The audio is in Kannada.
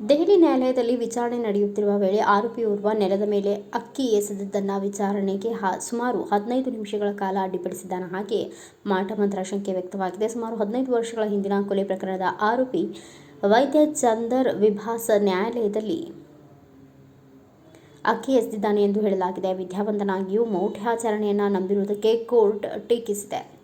ದೆಹಲಿ ನ್ಯಾಯಾಲಯದಲ್ಲಿ ವಿಚಾರಣೆ ನಡೆಯುತ್ತಿರುವ ವೇಳೆ ಆರೋಪಿಯೋರ್ವ ನೆಲದ ಮೇಲೆ ಅಕ್ಕಿ ಎಸೆದಿದ್ದನ್ನು ವಿಚಾರಣೆಗೆ ಹ- ಸುಮಾರು ಹದಿನೈದು ನಿಮಿಷಗಳ ಕಾಲ ಅಡ್ಡಿಪಡಿಸಿದ್ದಾನೆ ಹಾಗೆ ಮಾಟಮಂತ್ರ ಶಂಕೆ ವ್ಯಕ್ತವಾಗಿದೆ. ಸುಮಾರು ಹದಿನೈದು ವರ್ಷಗಳ ಹಿಂದಿನ ಕೊಲೆ ಪ್ರಕರಣದ ಆರೋಪಿ ವೈದ್ಯ ಚಂದರ್ ವಿಭಾಸ್ ನ್ಯಾಯಾಲಯದಲ್ಲಿ ಅಕ್ಕಿ ಎಸೆದಿದ್ದಾನೆ ಎಂದು ಹೇಳಲಾಗಿದೆ. ವಿದ್ಯಾವಂತನಾಗಿಯೂ ಮೌಢ್ಯಾಚರಣೆಯನ್ನು ನಂಬಿರುವುದಕ್ಕೆ ಕೋರ್ಟ್ ಟೀಕಿಸಿದೆ.